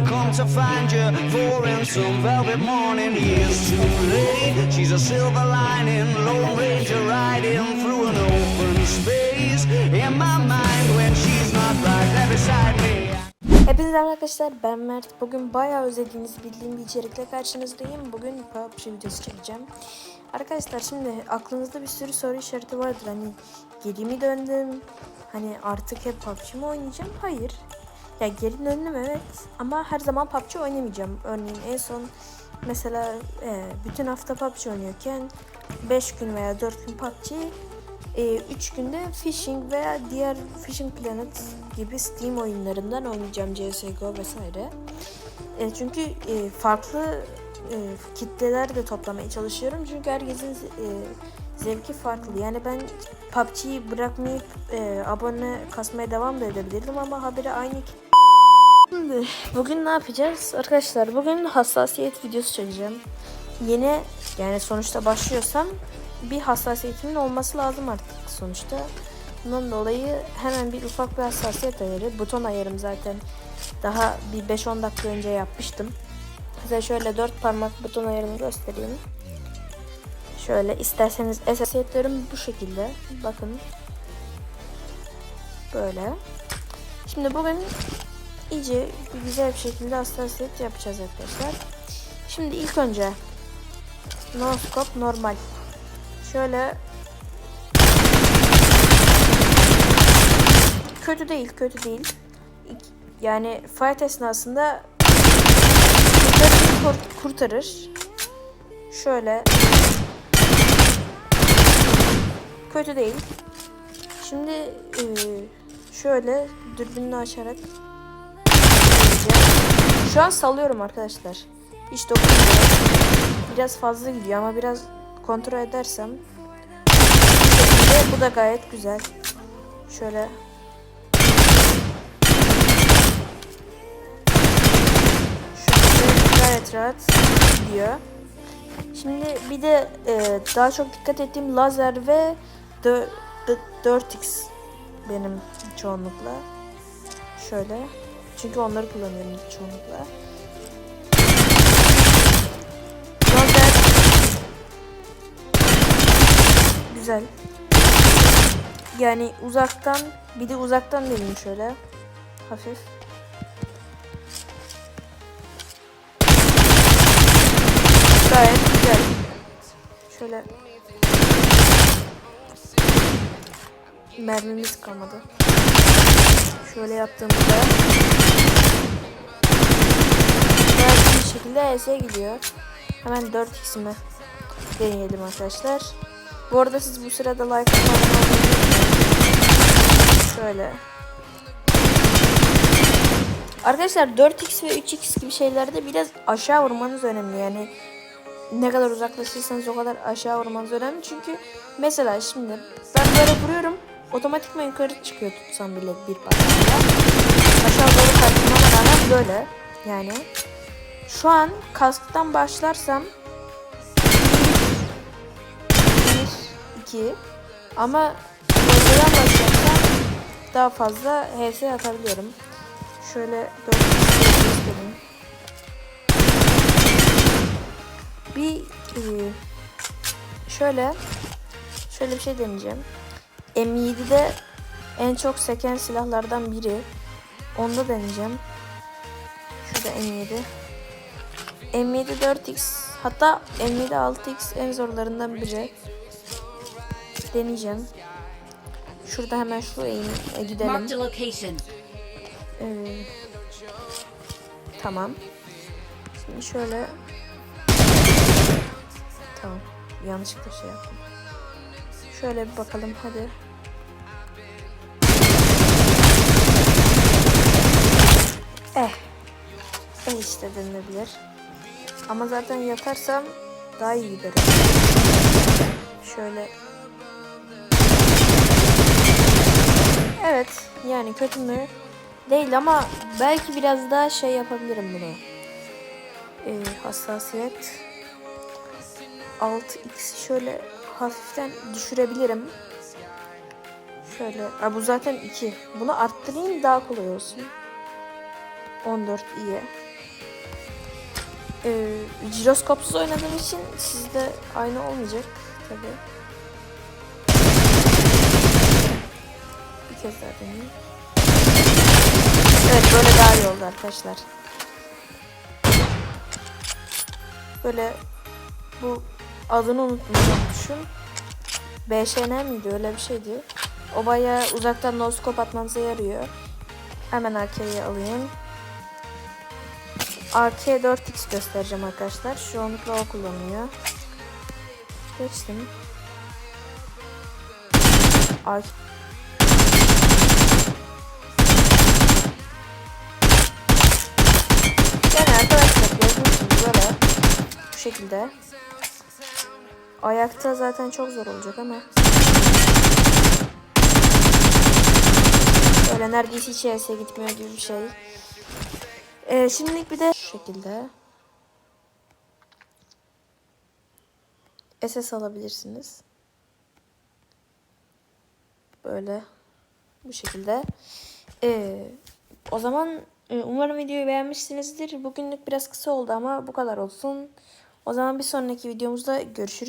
come to find you for in some velvet morning. Years too late. She's a silver lining, Lone Ranger riding through an open space. In my mind when she's not right there beside me. Hepinize arkadaşlar ben Mert. Bugün bayağı özlediğinizi bildiğim bir içerikle karşınızdayım. Bugün PUBG videosu çekeceğim. Arkadaşlar şimdi aklınızda bir sürü soru işareti vardır. Hani geri mi döndüm? Hani artık hep PUBG mi oynayacağım? Hayır. Ya geri döndüm evet ama her zaman PUBG oynamayacağım. Örneğin en son mesela e, bütün hafta PUBG oynuyorken 5 gün veya 4 gün PUBG 3 günde Fishing veya diğer Fishing Planet gibi Steam oyunlarından oynayacağım CSGO vesaire. E, çünkü e, farklı e, kitleler de toplamaya çalışıyorum. Çünkü herkesin e, zevki farklı. Yani ben PUBG'yi bırakmayıp e, abone kasmaya devam da edebilirdim ama haberi aynı. Şimdi bugün ne yapacağız? Arkadaşlar bugün hassasiyet videosu çekeceğim. Yeni yani sonuçta başlıyorsam bir hassasiyetimin olması lazım artık sonuçta. Bundan dolayı hemen bir ufak bir hassasiyet ayarı. Buton ayarım zaten daha bir 5-10 dakika önce yapmıştım. Size şöyle 4 parmak buton ayarını göstereyim. Şöyle isterseniz hassasiyetlerim bu şekilde. Bakın. Böyle. Şimdi bugün iyice güzel bir şekilde hassasiyet yapacağız arkadaşlar. Şimdi ilk önce no normal. Şöyle kötü değil, kötü değil. Yani fight esnasında kurtarır. Şöyle kötü değil. Şimdi şöyle dürbününü açarak şu an sallıyorum arkadaşlar. Hiç dokunmuyorum. Biraz fazla gidiyor ama biraz kontrol edersem bu da gayet güzel. Şöyle gayet rahat gidiyor. Şimdi bir de e, daha çok dikkat ettiğim lazer ve 4x benim çoğunlukla. Şöyle. Çünkü onları kullanıyorum çoğunlukla. Güzel. Yani uzaktan bir de uzaktan deneyim şöyle. Hafif. Gayet güzel. Şöyle mermimiz kalmadı. Şöyle yaptığımızda gayet bir şekilde ES'e gidiyor. Hemen 4x'imi deneyelim arkadaşlar. Bu arada siz bu sırada like Şöyle. Arkadaşlar 4x ve 3x gibi şeylerde biraz aşağı vurmanız önemli. Yani ne kadar uzaklaşırsanız o kadar aşağı vurmanız önemli. Çünkü mesela şimdi ben böyle vuruyorum. Otomatikman yukarı çıkıyor tutsam bile bir parçayla. Aşağı doğru kaçmama rağmen böyle. Yani şu an kasktan başlarsam 1, 2 ama bölgeden başlarsam daha fazla HS atabiliyorum. Şöyle 4 göstereyim. Bir e, şöyle şöyle bir şey deneyeceğim. M7'de en çok seken silahlardan biri. Onda deneyeceğim. Şurada M7. M7 4X hatta M7 6X en zorlarından biri. Deneyeceğim. Şurada hemen şu e, gidelim. Ee, tamam. Şimdi şöyle Tamam. Yanlışlıkla şey yaptım. Şöyle bir bakalım hadi. Eh işte denilebilir. Ama zaten yatarsam daha iyi giderim. Şöyle. Evet. Yani kötü mü? Değil ama belki biraz daha şey yapabilirim bunu. Ee, hassasiyet. 6x şöyle hafiften düşürebilirim. Şöyle. Aa, bu zaten 2. Bunu arttırayım daha kolay olsun. 14 iyi. Ee, jiroskopsuz oynadığım için sizde aynı olmayacak tabi. Bir kez daha deneyeyim. Evet böyle daha iyi oldu arkadaşlar. Böyle bu adını unuttum düşün. BŞN miydi öyle bir şeydi. O bayağı uzaktan noskop atmanıza yarıyor. Hemen AK'yi alayım. AK 4x göstereceğim arkadaşlar. Çoğunlukla o kullanıyor. Geçtim. AK Yani arkadaşlar gördüğünüz gibi böyle bu şekilde. Ayakta zaten çok zor olacak ama. Böyle neredeyse hiç ES'e gitmiyor gibi bir şey. Ee, şimdilik bir de şu şekilde. SS alabilirsiniz. Böyle. Bu şekilde. Ee, o zaman e, umarım videoyu beğenmişsinizdir. Bugünlük biraz kısa oldu ama bu kadar olsun. O zaman bir sonraki videomuzda görüşürüz.